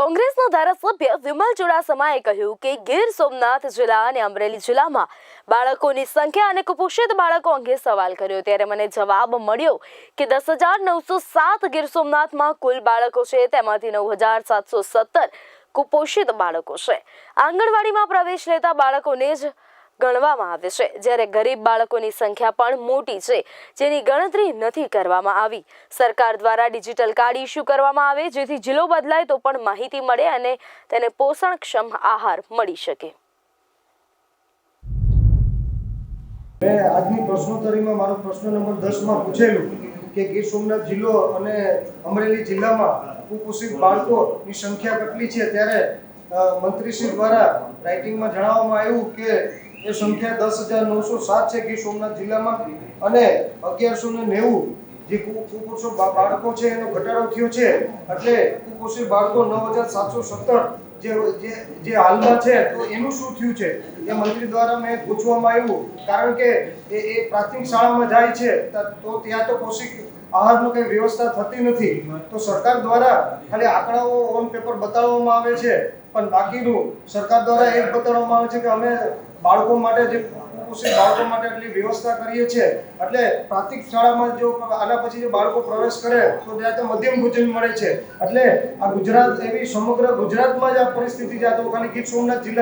કોંગ્રેસના ધારાસભ્ય વિમલ ચુડાસમાએ કહ્યું કે ગીર સોમનાથ જિલ્લા અને અમરેલી જિલ્લામાં બાળકોની સંખ્યા અને કુપોષિત બાળકો અંગે સવાલ કર્યો. ત્યારે મને જવાબ મળ્યો કે દસ હજાર નવસો સાત ગીર સોમનાથમાં કુલ બાળકો છે. તેમાંથી નવ હજાર સાતસો સત્તર કુપોષિત બાળકો છે. આંગણવાડીમાં પ્રવેશ લેતા બાળકોને જ ગણવામાં આવે છે. જ્યારે ગરીબ બાળકોની સંખ્યા પણ મોટી છે, જેની ગણતરી નથી કરવામાં આવી. સરકાર દ્વારા ડિજિટલ કાર્ડ ઇસ્યુ કરવામાં આવે, જેથી જિલ્લો બદલાય તો પણ માહિતી મળે અને તેને પોષણક્ષમ આહાર મળી શકે. મેં આજની પ્રશ્નોત્તરીમાં મારો પ્રશ્ન નંબર દસમાં પૂછેલું કે ગીર સોમનાથ જિલ્લો અને અમરેલી જિલ્લામાં કુપોષિત બાળકોની સંખ્યા કેટલી છે? ત્યારે મંત્રીશ્રી દ્વારા રાઇટિંગમાં જણાવવામાં આવ્યું કે એ સંખ્યા દસ હજાર નવસો સાત છે ગીર સોમનાથ જિલ્લામાં. અને અગિયારસો ને નેવું જે કુપોષિત બાળકો છે, એનો ઘટાડો થયો છે. એટલે કુપોષિત બાળકો નવ હજાર સાતસો સત્તર જે જે હાલમાં છે, તો એનું શું થયું છે? એ મંત્રી દ્વારા મેં પૂછવામાં આવ્યું. કારણ કે એ એ પ્રાથમિક શાળામાં જાય છે, તો ત્યાં તો પોષિક આહારનું કંઈ વ્યવસ્થા થતી નથી. તો સરકાર દ્વારા ખાલી આંકડાઓ ઓન પેપર બતાવવામાં આવે છે. પણ બાકીનું સરકાર દ્વારા એ બતાવવામાં આવે છે કે અમે બાળકો માટે જે કુપોષિત બાળકો માટે એટલી વ્યવસ્થા કરીએ છીએ. એટલે પ્રાથમિક શાળામાં જો આના પછી જો બાળકો પ્રવેશ કરે, તો ત્યાં તો મધ્યમ ભોજન મળે છે. એટલે આ ગુજરાત એવી સમગ્ર ગુજરાતમાં જ આ પરિસ્થિતિ છે. આ તો ખાલી ગીર સોમનાથ જિલ્લા